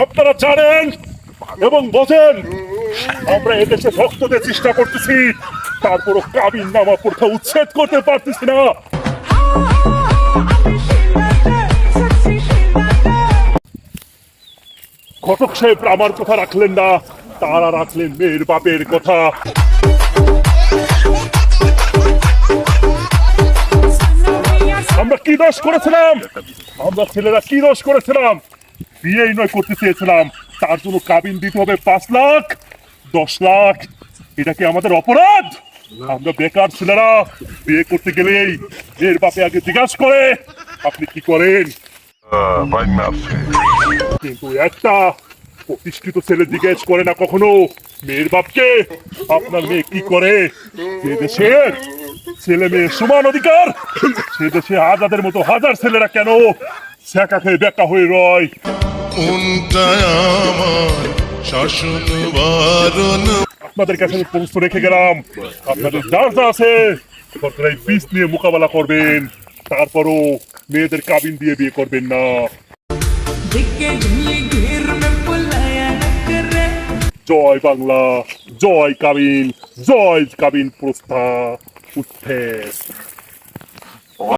আপনারা জানেন এবং বোঝেন, আমরা এদেশে ভক্তদের চেষ্টা করতেছি, তারপরও কাবিন নামা প্রথা উচ্ছেদ করতে পারতেছি না। ঘটক সাহেব আমার কথা রাখলেন না, তারা রাখলেন মেয়ের বাপের কথা। আমরা কি দোষ করেছিলাম? আমরা ছেলেরা কি দোষ করেছিলাম? বিয়েই নয়, করতে চেয়েছিলাম। তার জন্য কাবিন দিতে হবে পাঁচ লাখ, দশ লাখ। এটা কি আমাদের অপরাধ? আমরা বেকার ছেলেরা, বিয়ে করতে গেলেই এর বাপে আগে জিজ্ঞাসা করে, আপনি কি করেন? কিন্তু একটা প্রতিষ্ঠিত ছেলে জিজ্ঞেস করে না কখনো, মেয়ের বাপকে? আপনার মেয়ে কি করে? যে দেশের ছেলে মেয়ে সমান অধিকার, সে দেশে আজাদের মতো হাজার ছেলেরা কেন শেখা খেয়ে বেকা হয়ে রয়। কোনটায় আমার শাসন বারণ? আপনাদের কাছে আমি রেখে গেলাম। আপনাদের যার যা আছে। নিয়ে মোকাবেলা করবেন। তারপরও মেয়েদের কাবিন দিয়ে বিয়ে করবেন না। জয় বাংলা জয় কাবিন জয় কাবিন প্রস্থা। উঠে।